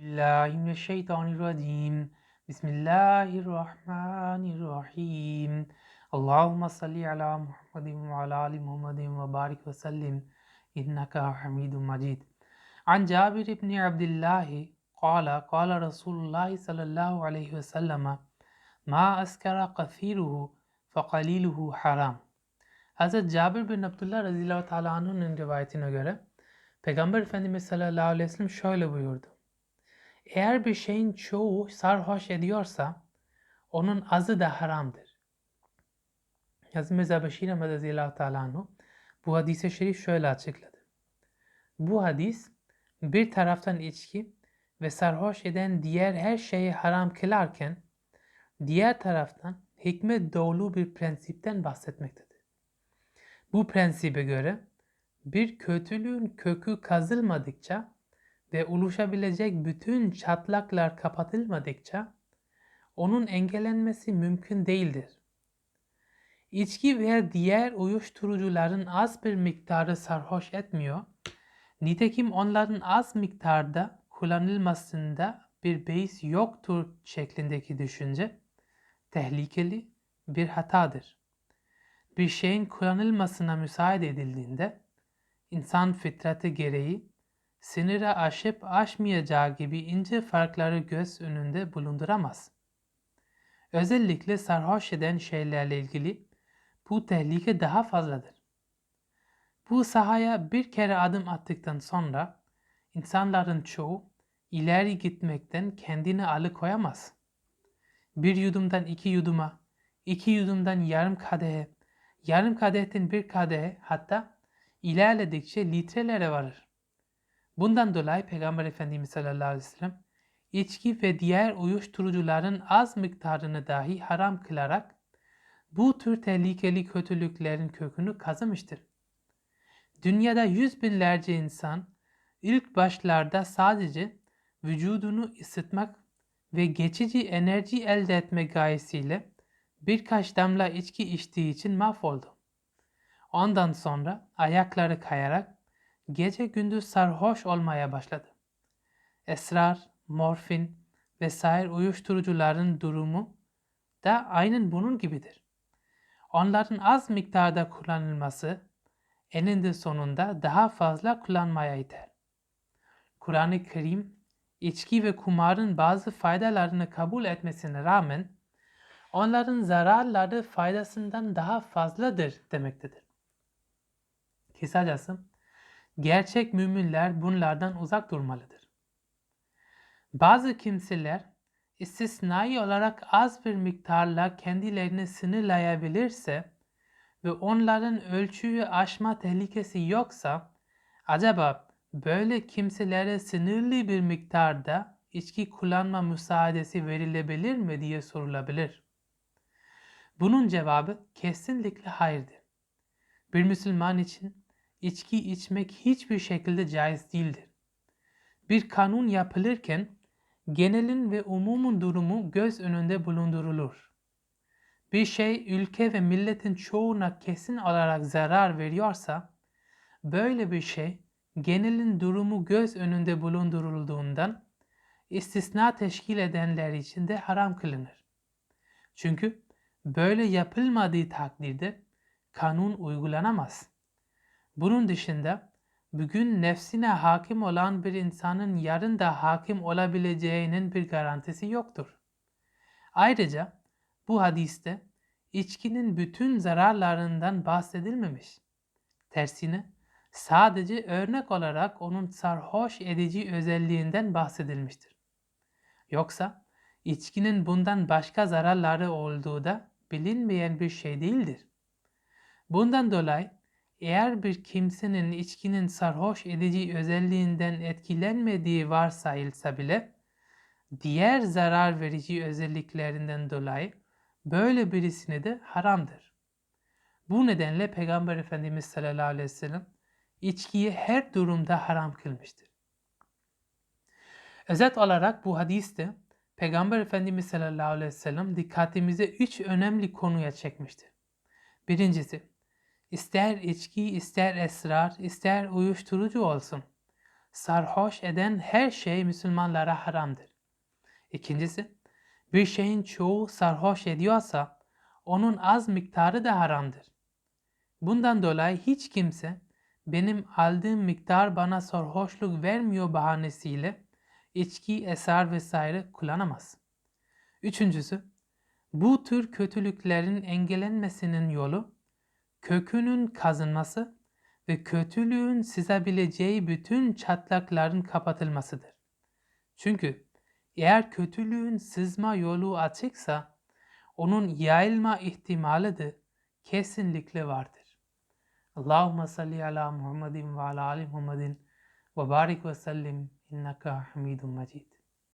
الله من الشيطان الرجيم. بسم الله الرحمن الرحيم. اللهم صل على محمد وعلى آل محمد وبارك وسلم. إنك حميد مجيد. عن جابر بن عبد الله قال قال رسول الله صلى الله عليه وسلم ما أسكر كثيره فقليله حرام. حضرت جابر بن عبد الله رضي الله تعالى عنه من روايتنا göre Peygamber Efendimiz sallallahu aleyhi ve sellem şöyle buyurdu. Eğer bir şeyin çoğu sarhoş ediyorsa onun azı da haramdır. Hazreti Mirza Beşir Ahmet anhu bu hadise şerif şöyle açıkladı. Bu hadis bir taraftan içki ve sarhoş eden diğer her şeyi haram kılarken diğer taraftan hikmet dolu bir prensipten bahsetmektedir. Bu prensibe göre bir kötülüğün kökü kazılmadıkça ve oluşabilecek bütün çatlaklar kapatılmadıkça onun engellenmesi mümkün değildir. İçki ve diğer uyuşturucuların az bir miktarı sarhoş etmiyor. Nitekim onların az miktarda kullanılmasında bir beis yoktur şeklindeki düşünce tehlikeli bir hatadır. Bir şeyin kullanılmasına müsaade edildiğinde insan fıtratı gereği sınırı aşıp aşmayacağı gibi ince farkları göz önünde bulunduramaz. Özellikle sarhoş eden şeylerle ilgili bu tehlike daha fazladır. Bu sahaya bir kere adım attıktan sonra insanların çoğu ileri gitmekten kendini alıkoyamaz. Bir yudumdan iki yuduma, iki yudumdan yarım kadehe, yarım kadehten bir kadehe hatta ilerledikçe litrelere varır. Bundan dolayı Peygamber Efendimiz sallallahu aleyhi ve sellem içki ve diğer uyuşturucuların az miktarını dahi haram kılarak bu tür tehlikeli kötülüklerin kökünü kazımıştır. Dünyada yüz binlerce insan ilk başlarda sadece vücudunu ısıtmak ve geçici enerji elde etmek gayesiyle birkaç damla içki içtiği için mahvoldu. Ondan sonra ayakları kayarak gece gündüz sarhoş olmaya başladı. Esrar, morfin vesaire uyuşturucuların durumu da aynen bunun gibidir. Onların az miktarda kullanılması eninde sonunda daha fazla kullanmaya iter. Kur'an-ı Kerim içki ve kumarın bazı faydalarını kabul etmesine rağmen onların zararları faydasından daha fazladır demektedir. Kısacası gerçek müminler bunlardan uzak durmalıdır. Bazı kimseler istisnai olarak az bir miktarla kendilerini sınırlayabilirse ve onların ölçüyü aşma tehlikesi yoksa acaba böyle kimselere sınırlı bir miktarda içki kullanma müsaadesi verilebilir mi diye sorulabilir. Bunun cevabı kesinlikle hayırdır. Bir Müslüman için içki içmek hiçbir şekilde caiz değildir. Bir kanun yapılırken genelin ve umumun durumu göz önünde bulundurulur. Bir şey ülke ve milletin çoğuna kesin olarak zarar veriyorsa böyle bir şey genelin durumu göz önünde bulundurulduğundan istisna teşkil edenler için de haram kılınır. Çünkü böyle yapılmadığı takdirde kanun uygulanamaz. Bunun dışında bugün nefsine hakim olan bir insanın yarın da hakim olabileceğinin bir garantisi yoktur. Ayrıca bu hadiste içkinin bütün zararlarından bahsedilmemiş. Tersine sadece örnek olarak onun sarhoş edici özelliğinden bahsedilmiştir. Yoksa içkinin bundan başka zararları olduğu da bilinmeyen bir şey değildir. Bundan dolayı eğer bir kimsenin içkinin sarhoş edici özelliğinden etkilenmediği varsayılsa bile diğer zarar verici özelliklerinden dolayı böyle birisine de haramdır. Bu nedenle Peygamber Efendimiz sallallahu aleyhi ve sellem içkiyi her durumda haram kılmıştır. Özet olarak bu hadiste Peygamber Efendimiz sallallahu aleyhi ve sellem dikkatimizi üç önemli konuya çekmiştir. Birincisi, ister içki, ister esrar, ister uyuşturucu olsun. sarhoş eden her şey Müslümanlara haramdır. İkincisi, bir şeyin çoğu sarhoş ediyorsa onun az miktarı da haramdır. Bundan dolayı hiç kimse benim aldığım miktar bana sarhoşluk vermiyor bahanesiyle içki, eser vesaire kullanamaz. Üçüncüsü, bu tür kötülüklerin engellenmesinin yolu kökünün kazınması ve kötülüğün sizebileceği bütün çatlakların kapatılmasıdır. Çünkü eğer kötülüğün sızma yolu açıksa onun yayılma ihtimali de kesinlikle vardır. Allahümme salli ala Muhammedin ve ala ali Muhammedin ve barik ve sellim inneka hamidun mecid.